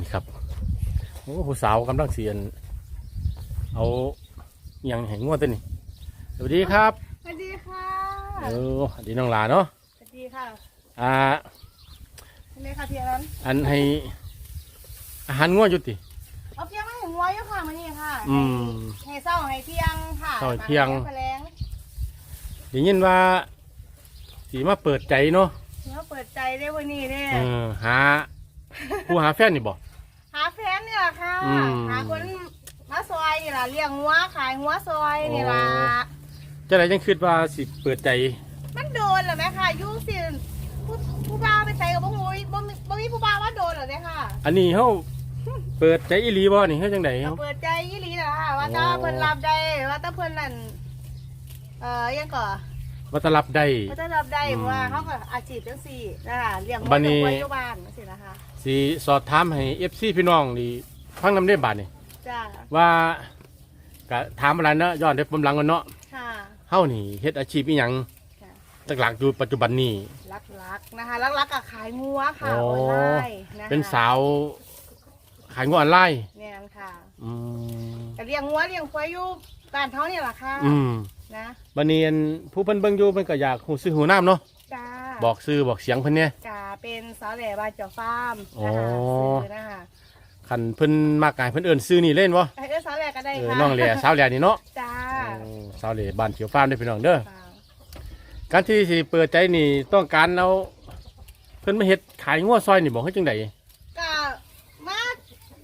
นี่ครับโอ้ผู้สาวกำลังเสียน เอาอหยังแห่งงวดตัวนี้สวัสดีครับสวัสดีค่ะเออสวัสดีน้องหลาเนาะสวัสดีค่ะอ่าเป็นไงคะพี่อรันอันให้อาหารงวดอยู่ติเอาเพียงมาถึงวัวอยู่ค่ะมานี่ค่ะอืมให้เศร้าให้เที่ยงค่ะเช้าให้เที่ยงแปลงได้ยินว่าสีมาเปิดใจเนาะเนื้อเปิดใจได้วันนี้เนี่ยเออหา ผู้หาแฟนนี่บอกหาแฟนนี่แหละค่ะ อืม หาคนมาซอยนี่แหละเลี้ยงวัวขายวัวซอยนี่แหละโอ้จะได้ยังคิดว่าสิเปิดใจ มันโดนเหรอแม่ค่ะอยุ่งสิผู้ผู้บ่าวไปใส่กับบ่งูบ่มีบ่มีผู้บ่าวว่าโดนเหรอเนี่ยค่ะอันนี้เฮาเปิดใจอีหลีบ่นี่เฮ็ดจังไดก็เฮา เปิดใจยี่หลีนะค่ะว่าโอ้ถ้าเพิ่นรับได้ว่าถ้าเพิ่นนั่นเอ่อยังก่อว่าจะรับได้เขาจะรับได้อืมเพราะว่าเขาก็อาชีพจังสี่นะคะเลี้ยงบัดนี้ไว้อยู่บ้านจังซี่นะคะ สิสอบถามให้ FC พี่น้องนี่ฟังนำได้บาดนี่จ้าว่าก็ถามอะไรเนาะย้อนได้ผมหลังกันเนาะค่ะเฮานี่เฮ็ดอาชีพอีหยังค่ะหลักๆอยู่ปัจจุบันนี้รักๆนะคะรักๆกับขายงัวค่ะโอ้ออนไลน์นะคะเป็นสาวขายงวออนไลน์เนี่ยค่ะอืมแต่เลี้ยงงัวเลี้ยงควายอยู่บ้านเท่านี่แหละค่ะอืมนะบัดนี้อันผู้เพิ่นเบิ่งอยู่เพิ่นก็อยากฮู้ซื้อหูน้ำเนาะจ้า บอกซื้อบอกเสียงเพิ่นเนี่ยจ้าเป็นสาวแหล่บ้านเจ้าฟาร์มโอ้นะคะซื้อนะคะคันเพิ่นมากกายเพิ่นเอิ้นซื้อนี่เล่นบ่ไอ้เอ้ยสาวแหล่ก็ได้เออค่ะน้องเหล่สาวเหล่นี่เนาะจ้าโอ้สาวเหล่บ้านเขียวฟาร์มเด้อพี่น้องเด้อค่ะการที่สิเปิดใจนี่ต้องการเอาเพิ่นมาเฮ็ดขายงัวซอยนี่บอกให้จังได ก็มา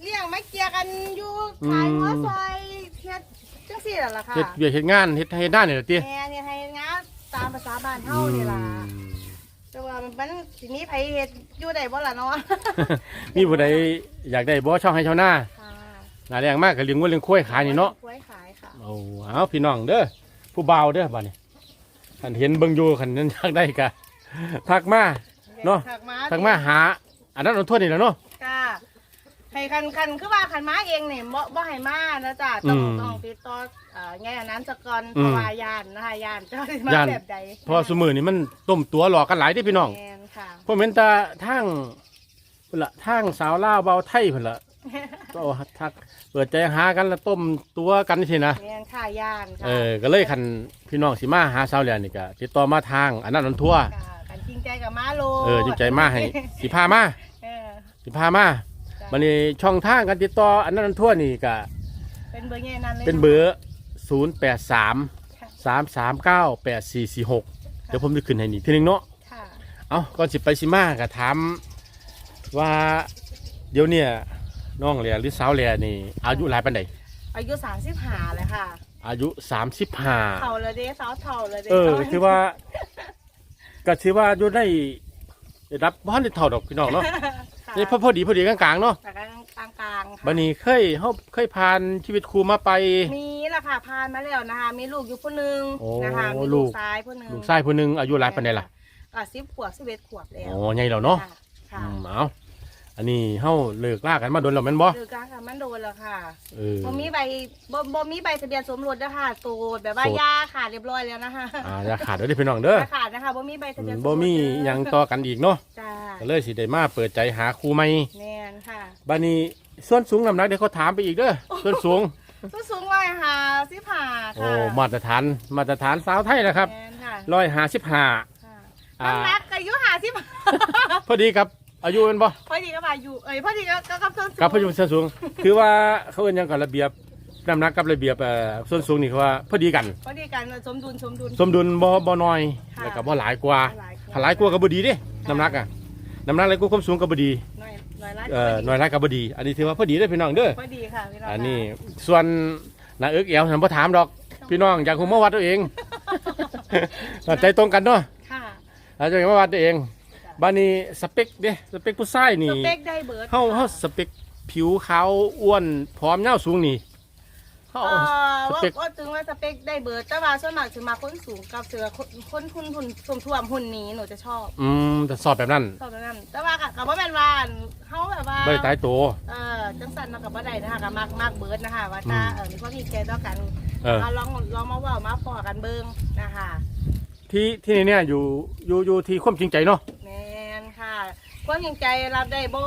เลี้ยงมาเกียร์กันอยู่ขายงัวซอยเฮ็ดจังสี่แหละค่ะเฮ็ดเวียกเฮ็ดงานเฮ็ดเฮ็ดหน้านี่ล่ะติแม่เนี่ยให้งานตามภาษาบ้านเฮานี่ล่ะอืม แต่ว่ามันสิมีไผเฮ็ดอยู่ได้บ่ล่ะเนาะมีผู้ใดอยากได้บ่ช่องให้ชาวนาค่ะหน้าแรงมากก็เลี้ยงวัวเลี้ยงควายขายนี่เนาะกล้วยขายค่ะเอาเอาพี่น้องเด้อผู้บ่าวเด้อบัดนี้คันเห็นเบิ่งอยู่คันนั้นอยากได้ก็ทักมา เนาะ ถักมา ทักมาหา อันนั้นเอาทั่วนี่แหละเนาะจ้า ให้คันคันคือว่าคันมาเองเนี่ยบ่บ่ให้มานะจ้ะต้องอืมต้องติดต่อเอ่อไงอันนั้นสกอนอืมเพราะว่าย่านนะคะย่านเจ้าสิมาย้าน แบบใดเพราะว่าซุมื้อนี่มันต้มตัวหลอกกันหลายเด้อพี่น้องแม่นค่ะ ผมเห็นแต่ทางพุ่นละทางสาวลาวเบาไทยพุ่นละก็เอาทักเปิดใจหากันแล้วต้มตัวกันสินะ แม่นค่ะย่านค่ะเออ ก็เลยคันพี่น้องสิมาหาสาวเหลียนี่ก็ติดต่อมาทางอันนั้นอันทั่ว ค่ะกันจริงใจกับมาโลเออจริงใจมาให้สิพามาเออสิพามา บันนี้ช่องทางการติดต่ออันนั้นอันทั่วนี่ก็เป็นเบอร์ไงนั้นเลยเป็นเบอร์0 8 3ค่ะ3 3 9 8 4 4 6เดี๋ยวผมจะขึ้นให้นี่ทีนึงเนาะค่ะเอาก่อนสิไปสิมาก็ถามว่าเดี๋ยวเนี่ยน้องเหลียหรือสาวเหลียนี่ อายุหลายปันใดอายุ35เลยค่ะ อายุเท่า35เลยเด้สาวเท่าเลยเด้เออก็คือว่า ก็ถือว่าอยู่ได้ได้รับบ้านได้เท่าดอกพี่น้องเนาะค่ะ นี่พอพอดีพอดีกลางๆเนาะแต่กลางกลางๆค่ะบันนี้เคยเฮาเคยผ่านชีวิตครูมาไป มีละค่ะพานมาแล้วนะคะ มีลูกอยู่ผู้หนึงโอ้นะคะมีลูลูก กซ้ายผู้หนึงลูกชายผู้หนึงอายุหลายปันใดล่ะก็สิบขวบสิบเอ็ดขวบแล้วอ๋อใหญ่แล้วเนาะค่ะค่ะอืมเอา อันนี้เฮาเลิกลากันมาโดนแล้วแม่นบ่เดือกลางค่ะมันโดนแล้วค่ะเออ บ่มีใบบ่บ่มีใบทะเบียนสมรสนะคะโสดแบบว่าโสดยาขาดเรียบร้อยแล้วนะคะอ่าอย่าขาดเด้อพี่น้องเด้อยาขาดนะคะบ่มีใบทะเบียนสมรสบ่มีหยังต่อกันอีกเนาะจ้าก็เลยสิได้มาเปิดใจหาครูใหม่แม่นค่ะบัดนี้ส่วนสูงน้ำหนักเดี๋ยวเขาถามไปอีกเด้อส่วนสูง สูงสูงวัยค่ะสิบห้าโอ้ค่ะมาตรฐานมาตรฐานสาวไทยนะครับแม่นค่ะร้อยห้าสิบห้า ค่ะอ่า น้ำหนักอายุห้าสิบพอดีกับ อายุเป็นบ่พอดีก็มาอยู่เอ้ยพอดีก็ก็กับส้นสูงกับพอดีส่วนสูง คือว่าเขาเอิ้นหยังกับระเบียบน้ำหนักกับระเบียบเอ่อส่วนสูงนี่เขาว่าพอดีกัน พอดีกันสมดุลสมดุล สมดุลบ่บ่น้อยค่ะแล้วก็บ่หลายกว่าหลายกว่าถ้าหลายกว่าก็บ่ดีเด้น้ำหนักอะน้ำหนักอะไรก็ความสูงก็บ่ดีหน่อยหน่อยละเอ่อน้อยหลายก็บ่ดี อันนี้ถือว่าพอดีเด้อพี่น้องเด้อ พอดีค่ะพี่น้องอันนี้ส่วนหน้าเอิกเอวฉันบ่ถามดอก พี่น้องอยากคงมาวัดตัวเอง ใจตรงกันเนาะค่ะเราจะมาวัดตัวเอง บ้านนี้สเปคเด้สเปคผู้ชายสนี่เปคได้เบิร์ดเฮาเฮาสเปคผิวขาวอ้วนผอมยาวสูงนี่เฮาเอ่อสว่าเปค ว่าถึงว่าสเปคได้เบิร์ดแต่ว่าส่วนมากจะมาคนสูงกับเสือคนคนหุ่นหุ่นท่วมท่วมๆหุ่นนี้หนูจะชอบอืมแต่สอบแบบนั้นชอบแบบนั้นแต่ว่ากับว่าแมนว่าเขาแบบว่า บ่ได้ตายตัว เออจังสันมากับว่าใดนะคะกับมากมากเบิร์ดนะคะ ว่าถ้าอืม เออมีความมีใจต่อกันเออ เอาลองลองมาเว่ามาพอกันเบิ้งนะคะที่ที่นี่เนี่ยอยู่อยู่อยู่ที่ความจริงใจเนาะ แมนค่ะคความจริงใจรับได้บ่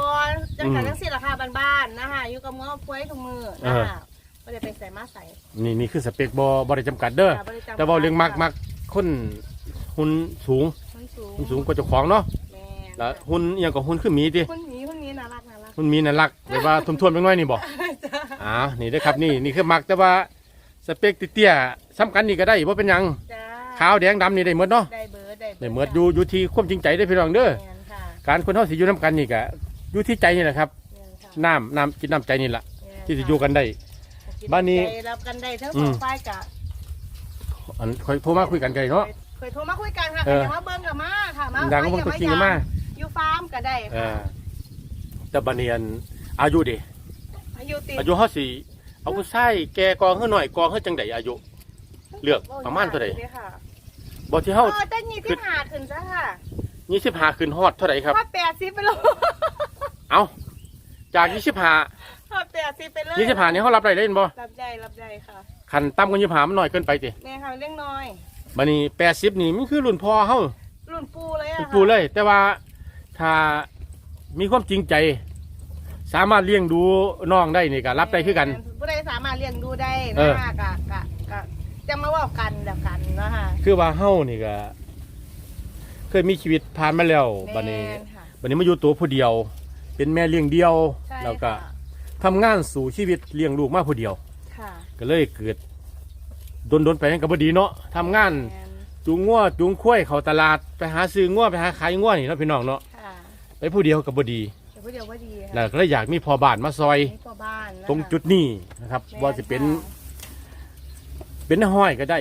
จังสันจังสี่ราคาบ้านๆนะคะอยู่กับง้อควยทุกมือนะคะไม่ได้ไปใส่มาใส่ นี่นี่คือสเปคบ่บ่ได้จำกัดเด้อค่ะบ่ได้จำกัด แต่เว่าเรื่องมักมักคนหุ่นสูงมันสูงหุ่นสูงกว่าเจ้าของเนาะแม่แล้วหุ่นอหย่างกับหุ่นคือหมีติคนนี้คนนี้น่ารักน่ารักหุ่นหมีน่ารักแต่ว่าทุ่มๆจังน้อยนี่บ่จ้าอ้าวนี่เด้อครับนี่นี่คือมักแต่ว่าสเปคเตี้ยๆซ้ำกันนี่ก็ได้บ่เป็นหยังจ้าขาวแดงดำนี่ได้หมดเนาะได้เบิร์ดได้ได้หมดอยู่อยู่ที่ความจริงใจเด้อพี่น้องเด้อ แม่นค่ะ การคนเฮาสิอยู่นํกันนี่ก็อยู่ที่ใจนี่แหละครับแม่นค่ะน้ำน้ำจิตน้ำใจนี่แหละแม่นที่สิอยู่กันได้ค่ะบ้านนี้ใจรับกันได้ทั้งอืสอมงฝ่ายกะอันค่อยโทรมาคุยกันไกลเนาะเคยโทรมาคุยกันค่ะเออแต่ว่าเบิ้งกับมาค่ะมาดังก็เพิ่งตัวจริงกันมาอยู่ฟาร์มก็ได้เอค่ะอแต่บัดนี้อันอายุดิอายุติดอายุเฮาสิเอาผู้ชายแก่กองเฮาหน่อยกองเฮาจังไดอายุ เลือกประมาณเท่าใดค่ะบ่ที่เฮาเออแต่ยี่สิบห้าขึ้นซะค่ะ 25ขึ้นฮอดเท่าไหร่ครับพอแปดสิบไปเลยเอาจากพอแปดสิบไปเลย25 25นี่เฮารับได้เล่นบ่รับได้รับได้ค่ะคันต่ำกว่า25มันน้อยเกินไปติแม่ค่ะเลี้ยงน้อยบัดนี้80นี่มันคือรุ่นพ่อเฮารุ่นปูเลยอะเป็นค่ะปูเลย แต่ว่าถ้ามีความจริงใจ สามารถเลี้ยงดูน้องได้นี่ก็รับได้คือกัน ผู้ใดสามารถเลี้ยงดูได้เอนะอ คะกะกะกะจะมาเว่ากันแบบกันเนาะค่ะคือว่าเฮานี่ก็ เคยมีชีวิตผ่านมาแล้วบัดนี้ แม่ค่ะบัดนี้มาอยู่ตัวผู้เดียว เป็นแม่เลี้ยงเดียว ใช่แล้วก็ค่ะ ทำงานสู่ชีวิตเลี้ยงลูกมาผู้เดียว ค่ะก็เลยเกิดโดนๆไปนั่นก็บ่ดีเนาะทำงาน แม่นจูงงัวจูงควายเข้าตลาดไปหาซื้องัวไปหาขายงัวนี่เนาะพี่น้องเนาะค่ะไปผู้เดียวก็บ่ดีเดี๋ยวผู้เดียวว่าดีค่ะแล้วก็เลยอยากมีพ่อบ้านมาซอย นี่ก็บ้านนะคะตรงจุดนี้นะครับ แม่ว่าจะเป็นค่ะเป็นห้อยก็ได้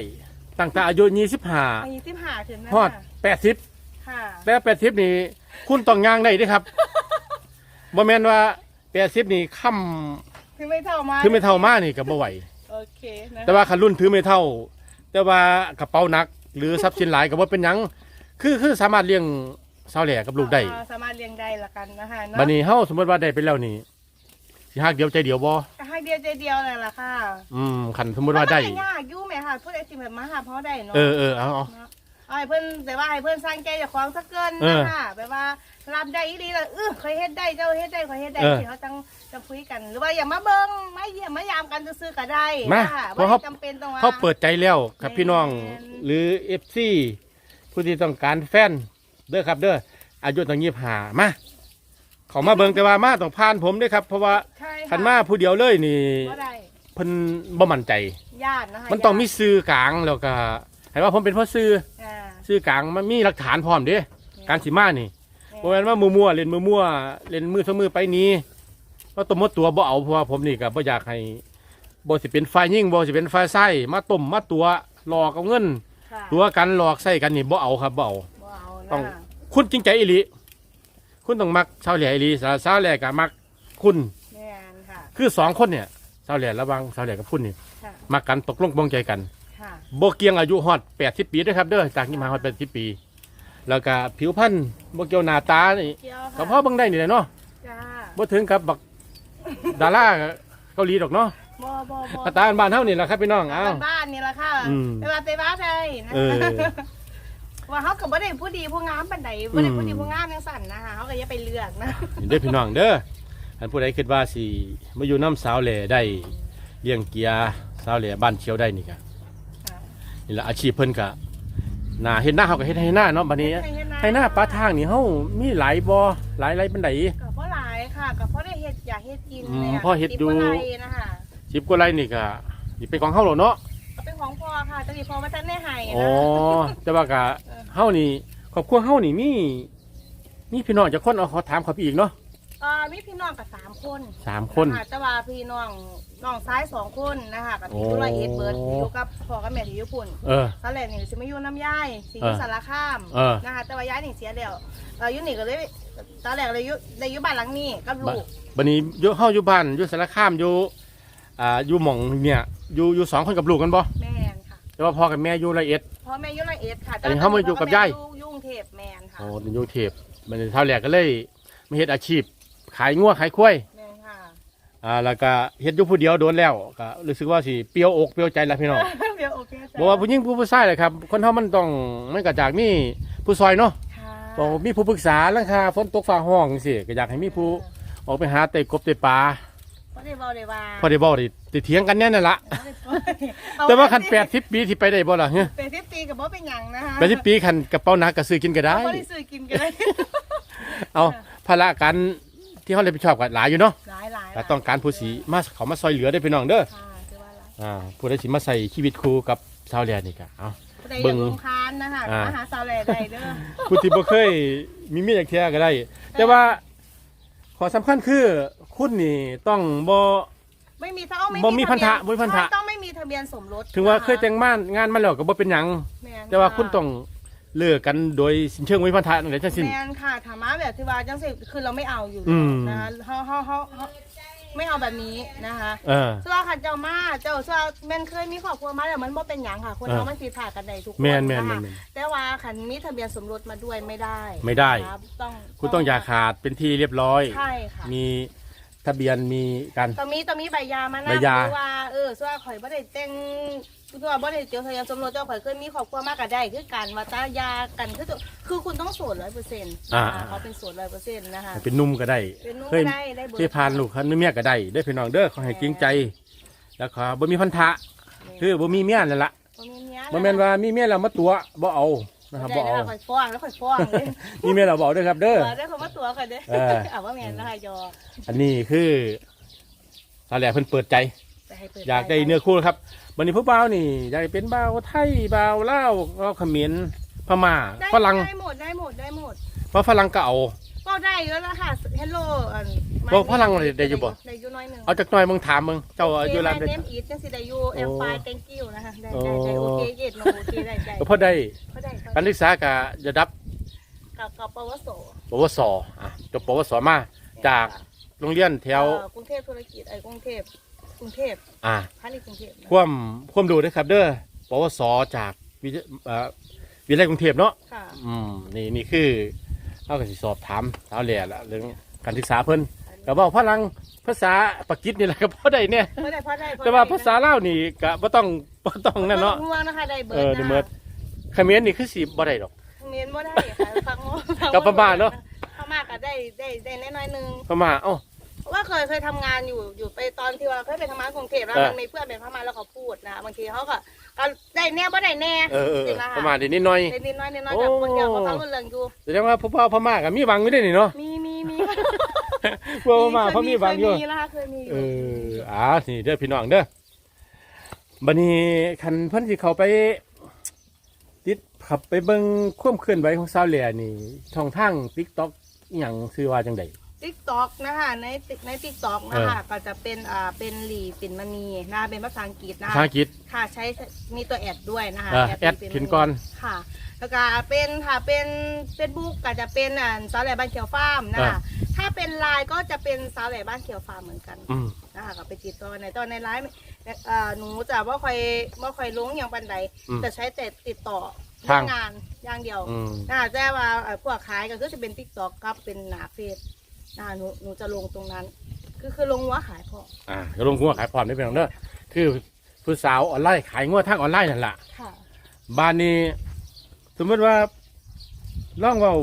ตั้งแต่อายุยี่สิบห้าอายุสิบห้าถึงนะฮอดแปดสิบ ค่ะ แต่แปดสิบนี่คุณต้องย่างได้เด้วยครับบ่แม่นว่าแปดสิบนี่ค่ถึงไม่เท่ามาำถือไม่เท่ามานี่ก็บ่ไหว โอเคนะแต่ว่าคันรุ่นถือไม่เท่า แต่ว่ากระเป๋าหนัก หรือทรัพย์สินหลายก็บ่เป็นหยัง คือคือสามารถเลี้ยงสาวแหล่กับลูกได้อ่าสามารถเลี้ยงได้ละกันนะคะเนาะบัดนี้เฮาสมมติว่าได้ไปแล้วนี่สิฮักเดียวใจเดียวบ่ให้เดียวใจเดียวเลยล่ะค่ะอืมคันสมมติว่าได้ มันก็ยากอยู่แม่ค่ะพูดไอ้สิแบบมาหาพ่อได้เนาะเออเออเอาเอาเนาะ เอาให้เพื่อนแต่ว่าให้เพื่อนสร้างใจจากของสักเกินเออนะคะแบบว่ารับได้อีหลีละเออเคยเฮ็ดได้เจ้าเฮ็ดได้เคยเฮ็ดได้เออที่เขาจังจะคุยกัน หรือว่าอย่ามาเบิ่งมาเยี่ยมมายามกันซื้อๆก็ได้มานะคะเพราะเขา บ่ได้จำเป็นต้องว่า เขาเปิดใจแล้วครับแม่นพี่น้องหรือเอฟซีผู้ที่ต้องการแฟนเด้อครับเด้ออายุต้องยี่หามาเขามาเบิ่งแต่ว่ามาต้องผ่านผมเด้วยครับ เพราะว่าใช่ค่ะคันมาผู้เดียวเลยนี่บ่ได้เพิ่นบ่มั่นใจ ญาตินะคะมันต้องมีญาติซื้อกลางแล้วก็ให้ว่าผมเป็นพ่อซื้อ อ่า ซื้อกลางมันมีหลักฐานพร้อมเด้การสิมานี่แม่บ่แม่นว่ามั่วๆเล่นมั่วๆเล่นมือสองมือไปหนี้ว่าต้มมดตัวบ่เอาเพราะว่าผมนี่ก็บ่อยากให้บ่สิเป็นฝ่ายยิ่งบ่สิเป็นฝ่ายไส้มาต้มมาตัวหลอกเอาเงิน ค่ะตัวกันหลอกใส่กันนี่บ่เอาครับบ่เอา บ่เอาต้องนะคุณจริงใจอีหลีคุณต้องมักชาวแหล่อีหลีสาวสาวแหล่กับมักคุณ แม่นค่ะ คือสองคนเนี่ยสาวแหล่ระหวังสาวแหล่กับคุณนี่ค่ะ มักกันตกลงปลงใจกัน ค่ะบ่เกี่ยงอายุฮอด80 ปีเด้อครับเด้อจากนี้มาฮอด80 ปี แล้วก็ผิวพรรณบ่เกี่ยวหน้าตานี่เกี่ยวก็ค่ะพอเบิ่งได้นี่แหละเนาะจ้าบ่ถึงกับบักดาราเกาหลีดอกเนาะบ่บ่บ่หน้าตาบ้านเฮานี่แหละครับพี่น้องอ้าว บ้านๆนี่แหละค่ะอืมไปว่าไปว่าใช่นะเออ ว่าเขาก็บ่ได้ผู้ดีผู้งามปานใดบ่ได้ผู้ดีผู้งามจังสั่นนะคะเขาก็อย่าไปเลือกนะนี่เด้อพี่น้องเด้อท่านผู้ใดคิดว่าสิมาอยู่น้ำสาวแหล่ได้เลี้ยงเกียร์สาวแหล่บ้านเชียวได้นี่ก็ค่ะ นี่แหละอาชีพเพิ่นก็หน้าเฮ็ดหน้าเฮาก็เฮ็ดให้หน้าเนาะบัดนี้ให้หน้าปลาทางนี่เฮามีหลายบ่หลายหลายปานใดก็เพราะหลายค่ะก็เพราะได้เฮ็ดอยากเฮ็ดกินอืมนี่ยเพราะเฮ็ดอยู่ติบ่ไรนะคะ10กว่าไร่นี่ก็สิเป็นของเฮาแล้วเนาะก็เป็นของพ่อค่ะแต่นี่พ่อมาทันได้ให้อ๋อนะแต่ว่าก็เฮานี่ครอบครัวเฮานี่มีมีพี่น้องจักคนเอาขอถามเขาอีกเนาะเอ่อ มีพี่น้องกับสามคนสามคนะะแต่ว่าพี่น้องน้องซ้ายสองคนนะคะกับพี่โอ้ตุลาเอ็ดเบิร์ดอยู่กับพ่อกับแม่ที่ญี่ปุ่นเออ ตอนแรกนี่สิมาอยู่น้ำย่ายสิอยู่เออสารคามเออนะคะแต่ว่าย้ายนี่เสียแล้วเราอยู่นี่ก็เลยตอนแรกเลยอยู่ได้อยู่บ้านหลังนี้กับลูกบัดนี้อยู่เฮาอยู่บ้านอยู่สารคามอยู่อ่าอยู่หม่องเนี่ยอยู่อยู่สองคนกับลูกกันบ่แม่นค่ะแต่ว่าพ่อกับแม่อยู่ละเอียดพ่อแม่อยู่ละเอ็ดค่ะอันนี้เขามาอยู่กับยายยุ่งเทพแมนค่ะ โอ้อยู่เทพมันเท่าแรกก็เลยมาเฮ็ดอาชีพ ขายงัวขายควายแม่นค่ะอ่าแล้วก็เฮ็ดอยู่ผู้เดียวโดนแล้วก็รู้สึกว่าสิเปรี้ยวอกเปรี้ยวใจแล้วพี่น้อง เดี๋ยวโอเคจ้ะบ่ว่าผู้หญิงผู้ผู้ชายเลยครับ คนเฮามันต้องมันก็จากมีผู้ซอยเนาะค่ะบอกมีผู้ปรึกษาลังคาฝนตกฟ้าห้องสิก็อยากให้มีผู้ออกไปหาเตะกบเตะปลาบ่ได้เว้าได้ว่าพอได้บอกได้ได้เถียงกันเนี่ยนั่นละเอาแต่ว่าคันแปดสิบปีที่ไปได้บ่ล่ะเฮ้ยเป็นสิบปีก็บ่เป็นหยังนะคะแปดสิบปีคันกระเป๋าหนักก็ซื้อกินก็ได้ บ่ได้ซื้อกินกันได้ เอาภาระการ ที่เขาเลยไปชอบกันหลายอยู่เนาะหลายหลายแต่ต้องการผู้สีมาเขามาซอยเหลือได้อพี่น้องเด้อค่ะคือว่าหลายอ่าผู้ใดสิมาใส่ชีวิตครูกับชาวแลนี่ก็เอา ผู้ใดอเบิ่ยากงลงคานนะคะอ่ามาหาสาวแหล่ได้เด้อผู้ที่บ่เคยมีเมียจากเที่ยก็ได้ แต่ว่าขอสำคัญคือคุณนี่ต้องบ่ ไม่มีต้องไม่บ่มีพันธะทเบียบ่มีพันธะ ต้องไม่มีทะเบียนสมรสถึงว่าะะเคยแต่งงานงานมาแล้วก็บ่เป็นหยัง แม่นแต่ว่าะคุณต้อง เลิกกันโดยสิ้นเชิงวิพันธะนั่นแหละทั้งสิ้น แมนค่ะถามมาแบบที่ว่าจังสิคือเราไม่เอาอยู่อืม นะคะเฮาเฮาเฮาเฮาไม่เอาแบบนี้นะคะเออส่วนขันเจ้ามาเจ้าส่วนแม่นเคยมีครอบครัวมาแล้วมันบ่เป็นหยังค่ะ คนเออเรามันผิดพลาดกันได้ทุกคนแม่นแม่นนะคะแม่นแม่นแต่ว่าขันมีทะเบียนสมรสมาด้วยไม่ได้ไม่ได้ นะครับต้องคุณต้องอย่าขาดเป็นที่เรียบร้อย ใช่ค่ะ มีทะเบียนมีกันต้องมีต้องมีใบยามานะใบยาหรือว่าเออส่วนข่อยบ่ได้แต่ง คือว่าบ่ได้เจอทะเบียนสมรสเจ้าข่อยเคยมีครอบครัวมาก็ได้คือกันว่าตายากันคือตัวคือคุณต้องโสดร้อยเปอร์เซ็นต์อ่า เขาเป็นโสดร้อยเปอร์เซ็นต์นะคะ เป็นหนุ่มก็ได้เป็นนุ่มเคยก็ได้ได้เบอร์ที่พานลูกคันเมียก็ได้ได้อพี่น้องเด้อขอให้จริงใจ แล้วขอบ่มีพันธะคือบ่มีเมียนั่นล่ะบ่มีเมียบ่แม่นว่ามีเมียแล้วมาตัวบ่เอานะครับได้บ่ได้เอาข่อยฟ้องแล้วข่อยฟ้องเลยมีเมียแล้วบ่เอาเด้อครับ เด้อเออได้คำว่าตัวข่อยเด้เออ เอาว่าแม่นนะคะยออันนี้คือตอนแรกเพิ่นเปิดใจจะ ให้เปิดอยากได้เนื้อคู่ครับวันนี้ผู้บ่าวนี่อยากเป็นบ่าวไทยบ่าวลาวก็เขมรพม่าได้ฝรั่งได้หมดได้หมดได้หมดเพราะฝรั่งก็เอาก็ได้แล้วล่ะค่ะเฮลโลอันบอกฝรั่งว่าได้อยู่บ่ได้อยู่น้อยหนึงเอาจักหน่อยมึงถามมึงเจ้าอายุโอรานเคได้เนมอีทจังสิได้อยู่แอมไฟ thank you นะคะได้โอ้ได้ได้โอเคเย็ดมาโอเคได้ได้ก็พอได้เขาได้เขาการศึกษาก็ระดับกับกับปวสปวสอะจบปวสมาจากโรงเรียนแถวเอ่อกรุงเทพธุรกิจไอ้ยกรุงเทพ กรุงเทพอ่าพาณิชย์กรุงเทพนะความความดูนะครับ เด้อปวสจากวิทยเอ่อวิทยาลัยกรุงเทพเนาะค่ะอืมนี่นี่คือเขาก็สิสอบถามสาวแหล่ละเรื่องการศึกษาเพิ่นก็บอกพลังภาษาปากีสนี่แหละก็พอได้เนี่ยเพราะได้เพราะได้เพระแต่ว่าได้ภาษาลาวนี่ก็บ่ต้องบ่ต้องนั่นเนาะห่วงนะคะได้เบิร์เออได้เบิดเขมรนี่คือสิบ่ได้ดอก เมียนบ่ได้ค่ะฟังโง่ฟังกับประมาณเนอะประมาณก็ได้ได้ได้น้อยๆหนึง พม่าเอ้าเพราะ ว่าเคยเคยทำงานอยู่อยู่ไปตอนที่ว่าเคยไปทำงานกรุงเทพแล้วเออมันมีเพื่อนเป็นพม่าแล้วเขาพูดนะบางทีเขาก็ก็ได้แน่บ่ได้แน่เออเออจริงๆนะคะพม่าได้นิดหน่อยได้นิดน้อยนิดน้อยแต่คนเดียวก็ฟังรู้เรื่องอยู่แสดงว่าพวกพม่าก็มีหวังอยู่ได้นี่เนาะมีมีมีพวกพม่าเขามีหวังอยู่ เคยมีนะคะเคยมีอเอยู่ออ่านี่เด้อพี่น้องเด้อบัดนี้คันเพิ่นสิเข้าไป ติดขับไปเบิ่งความเคลื่อนไหวของสาวแหล่นี่ช่องทาง TikTok อหยังชื่อว่าจังได ติ๊กต็อกนะคะในในติ๊กต็อกนะคะก็จะเป็นอ่าเป็นหลีปิ่นมณีนะคะเป็นภาษาอังกฤษนะภาคะษาอังกฤษ ค่ะใช้มีตัวแอดด้วยนะคะอ่าแอดเป็เขียนก่อนค่ะ แล้วก็เป็นค่ะเป็นเฟซบุ๊กก็จะเป็นอ่าสาวแหล่บ้านเขียวฟาร์มนะคะถ้าเป็นไลน์ก็จะเป็นสาวแหล่บ้านเขียวฟาร์มเหมือนกัน อืม นะคะก็ไปติดต่อในตอนในไลน์เอ่อหนูจะว่าคอยว่าคอยลงอย่างปันใดอืมจะใช้แต่ติดต่อทางงานอย่างเดียวอืมนะคะแต่ว่าเอ่อพวกขายก็คือจะเป็นติ๊กต็อกกับเป็นหนาเฟซ นะคะหนูหนูจะลงตรงนั้นคือคือลงว่าขายพออ่าก็ลงหัวขายพร้อมได้เป็นของเด้อคือผู้สาวออนไลน์ขายงวดทางออนไลน์นั่นล่ะ ค่ะ บ้านนี้สมมติว่าล่องเว่า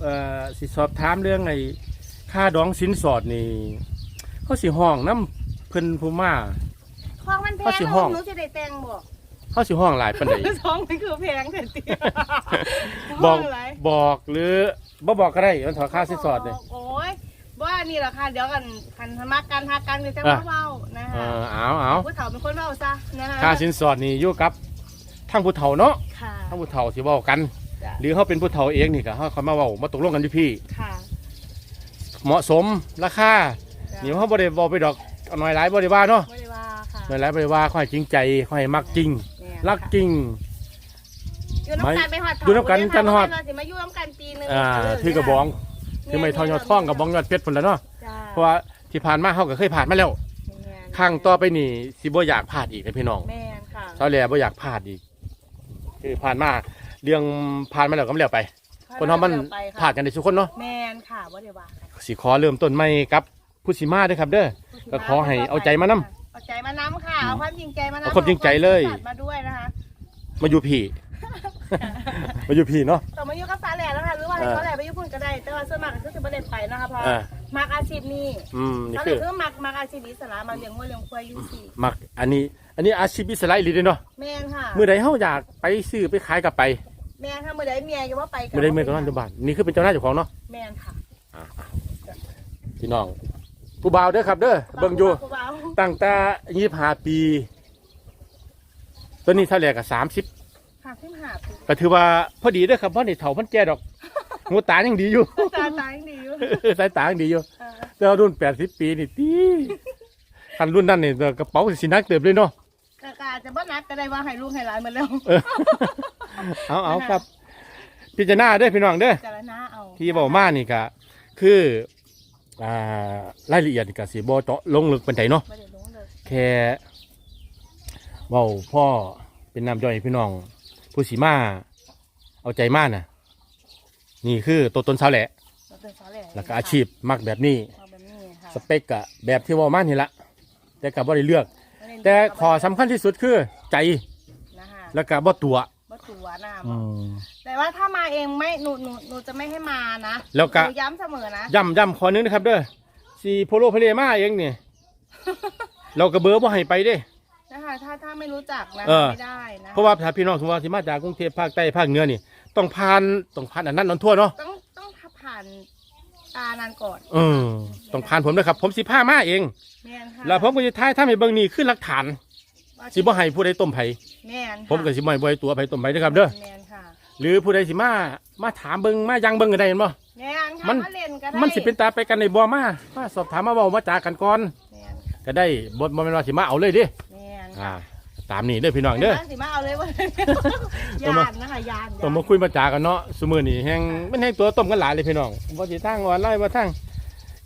เอ่อสิสอบถามเรื่องไอ้ค่าดองสินสอดนี่เขาสิห้องน้ำเพิ่นผู้มาคลองมันแพเขางสิห้อง หนูจะได้แต่งบอกเขาสิห้องหลายปานใดท้องมันคือแพงแต่เตี้ยบอกห้งไรบอกหรือบ่บอกก็ได้มันถอค่าสินสอดนี่โอ้ย ว่านี่แหละค่ะเดี๋ยวกันคันธรรมะการทากันคือจะอะมาเว้านะเอคะอเอาเอาผู้เฒ่าเป็นคนเว้าซะนะคะค่าสินสอดนี่อยู่กับทางผู้เฒ่าเนาะค่ะทางผู้เฒ่าสิเว้ากัน จ้ะ หรือเขาเป็นผู้เฒ่าเองนี่ก็เขาเขามาเว้ามาตกลงกันอยู่พี่ ค่ะเหมาะสมราคาจ้ะนี่เขาบ่ได้บอกไปดอกเอาหน่อยหลายบ่ได้ว่าเนาะไม่ได้ว่าค่ะหน่อยหลายบ่ได้ว่าค่อยจริงใจค่อยมักจริง เนี่ยรักจริง อยู่น้ำกันไปหอดเฒ่าอยู่น้ำกันกันหอดเราสิมาอยู่น้ำกันปีหนึงอ่าเลิถือกระบอง คือไม่ทอยอดท่องกับบองยอดเพชรพุ่นแหล้วเนาะจ้าเพราะว่าที่ผ่านมาเขาก็เคยผ่านมาแล้วแม่นครั้งต่อไปนี่สิบ่อยากพลาดอีกนะพี่น้องแม่นค่ะเสาแหล่บ่อยากพลาดอีก คือผ่านมาเรื่องผ่านมาแล้วก็ไม่แล้วไป คนเฮามันไปค่ะพลาดกันได้ทุกคนเนาะ แม่นค่ะว่าได้ว่ากันสิขอเริ่มต้นใหม่กับผู้สิมาเด้อครับ เด้อ ก็ขอให้เอาใจมานำเอาใจมานำค่ะเอาความจริงใจมานำเอาความจริงใจเลย อาความซื่อสัตย์มาด้วยนะคะมาอยู่พี่ มาอยู่พี่เนาะ ต่อมาอยู่กับ สาวแหล่แล้วค่ะหรือว่าให้อ่าสาวแหล่ไปอยู่พุ่นก็ได้ แต่ว่าส่วนมากก็คือจะไม่ได้ไปนะคะเพราะอ่ามักอาชีพนี้อืมนี่สาวแหคืล่อคือมักมักอาชีพอิสระมาเลี้ยงวัวเลี้ยงควายอยู่สี่มักอันนี้ อันนี้อาชีพอิสระอีหลีเด้เนาะแม่นค่ะมื้อใดเฮาอยากไปซื้อไปขายก็ไปแม่นค่ะมือใดเมียก็ว่าไปมื้อใดเมื่อก็นอนอยู่บ้านนี่คือเป็นเจ้าหน้าเจ้าของเนาะแม่นค่ะพี่น้อง ผู้บ่าวเด้อครับเด้อเบิ่งอยู่ ผู้บ่าวตั้งแต่25ปีตอนนี้เท่าไหร่ก็30ค่ะขึ้นหาปีก็ถือว่าพอดีเด้อครับเพราะนี่เฒ่าเพันแก่ดอก หูตายังดีอยู่ ตาตายังดีอยู่สายตายังดีอยู่เออแต่ว่ารุ่น80ปีนี่ตีคันรุ่นนั้นนี่กระเป๋าสินักเติบเลยเนาะกะกะจะบ่นับก็ได้ว่าให้ลูกให้หลานหมดแล้วเออเอาเอาครับ พิจารณาเด้อพี่น้องเด้อ จารณาเอาที่บอกมานี่ก็คืออ่ารายละเอียดนี่ก็สิบ่เจาะลงลึกปานใดเนาะไม่ได้รู้เลยแค่เว้าพ่อเป็นน้ำย่อยให้พี่น้องผู้สีมา เอาใจมาน่ะ นี่คือตัวตนสาวแหละเราเป็นสาวแหล่แล้วก็อาชีพมักแบบนี้เอาแบบนี้ค่ะสเปกกะแบบที่เว่ามานี่ละแต่ก็บ่ได้เลือก แต่ขอสำคัญที่สุดคือใจนะคะแล้วก็บ่ตัวบ่ตัวหน้าอืมแต่ว่าถ้ามาเองไม่หนูหนูหนูจะไม่ให้มานะแล้วก็ หนูย้ำเสมอนะย่ำย่ำขอนึงนะครับเด้อสีโพโลเพเลมาเองนี่เราก็เบอร์บ่ให้ไปเด้ นะคะถ้าถ้าไม่รู้จักนะเออ ไม่ได้นะเพราะว่าถ้าพี่น้องสมมติว่าสิมาจากกรุงเทพภาคใต้ภาคเหนือนี่ ต้องผ่านต้องผ่านอันนั้นนันทั่วเนาะต้องต้องผ่านตานานก่อนเออต้องผ่านผมด้วยครับ ผมสิพามาเอง แม่นค่ะแล้วผมก็จะท้ายถ้าให้เบิ่งนี่คือหลักฐานว่าสิบ่ให้ผู้ใดต้มไผแม่นค่ะผมก็สิบ่ให้บ่ให้ตัวไผต้มไผนะครับเด้อแม่นค่ะหรือผู้ใดสิมามาถามเบิ่งมายังเบิ่งก็ได้เห็นบ่ แม่นค่ะมัน มาเล่นก็ได้มันสิเป็นตาไปกันในบ่มามาสอบถามมาเว้ามาจากันก่อนแม่นค่ะก็ได้บ่บ่แม่นว่าสิมาเอาเลยเดิแม่นอ่า ค่ะ ตามนี้เด้อพี่น้องเด้อแม่นสิมาเอาเลยว่าต้องมา ยานนะคะยานต้องมาคุยมาจากันเนาะสมือนี่แฮงมันแฮงตัวต้มกันหลายเลยพี่น้องบ่สิทางออนไลน์บ่ทาง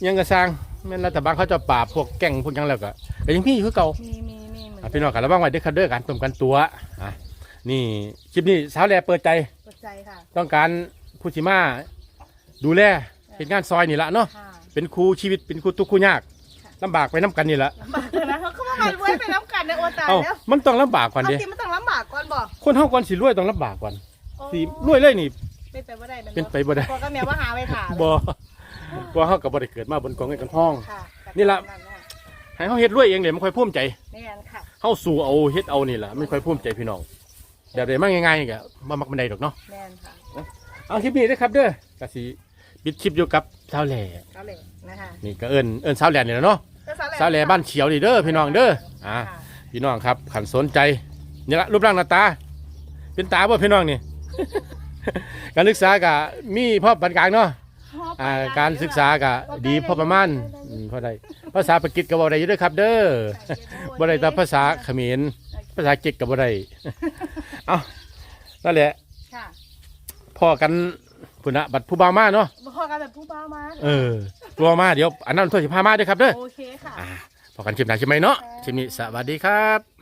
หยังก็สร้างแม่นรัฐบาลเขาจะปราบพวกแก๊งพวกหยังแล้วก็ก็ยังมีอยู่คือเก่า มีมีมีเหมือนอะพี่น้องกันระวังไว้เด้อครับเด้อการต้มกันตัวอะนี่คลิปนี้สาวแลเปิดใจกดใจค่ะต้องการผู้สิมาดูแลเฮ็ดงานซอยนี่ละเนาะค่ะเป็นครูชีวิตเป็นครูทุกข์ครูยาก ลำบากไปน้กันนี่ละลำบากเลยนะเขาเข้ามาไว้ไปน้ำกันในโอตายเอ้าแล้วมันต้องลำบากก่อนเอาเด้จริงมันต้องลำบากก่อนบอกคนเฮาก่อนสิรวยต้องลำบากก่อนโอ้สิรวยเลยนี่ เป็นไปบ่ได้เป็นไปบ่ได้พอก็แม่ว่าหาไปถามบ่บ่เฮาก็บ่ได้เกิดมาบนกองเงินกองทองค่ะนี่ล่ะให้เฮาเฮ็ดรวยเองเลยมันค่อยภูมิใจแม่นค่ะเฮาสู่เอาเฮ็ดเอานี่ล่ะมันค่อยภูมิใจพี่น้องแบบใดมาง่ายๆก็บ่มักบันไดดอกเนาะแม่นค่ะเอาคลิปนี้นะครับเด้อก็สิปิดคลิปอยู่กับสาวแหล่ก็เลยนะคะนี่ก็เอิ้นเอิ้นสาวแหล่นี่แหละเนาะ สาวแหล่บ้านเฉียวนี่เด้อพี่น้องเด้ออ่าค่ะพี่น้องครับขันสนใจนี่ละรูปร่างหน้าตา เป็นตาบ่พี่น้องนี่ การศึกษาก็มีพ่อปานกลางเนาะอ่าการศึกษาก็ดีพอประมาณอืมพอได้ภาษาปากีสก็บ่ได้อยู่เด้อครับ เด้อบ่ได้แต่ภาษาเขมรภาษาเก็กก็บ่ได้เอานั่นแหละค่ะพ่อกัน พุ่นน่ะบัดผู้บ่าวมาเนาะพอกันแบบผู้บ้ามาเออผู้บ่าวมาเดี๋ยวอันนั้นถ้วยสิพามาเด้อครับเด้อโอเคค่ะ อ่าพอกันคลิปหน้าใช่ไหมเนาะคลิปนี้สวัสดีครับ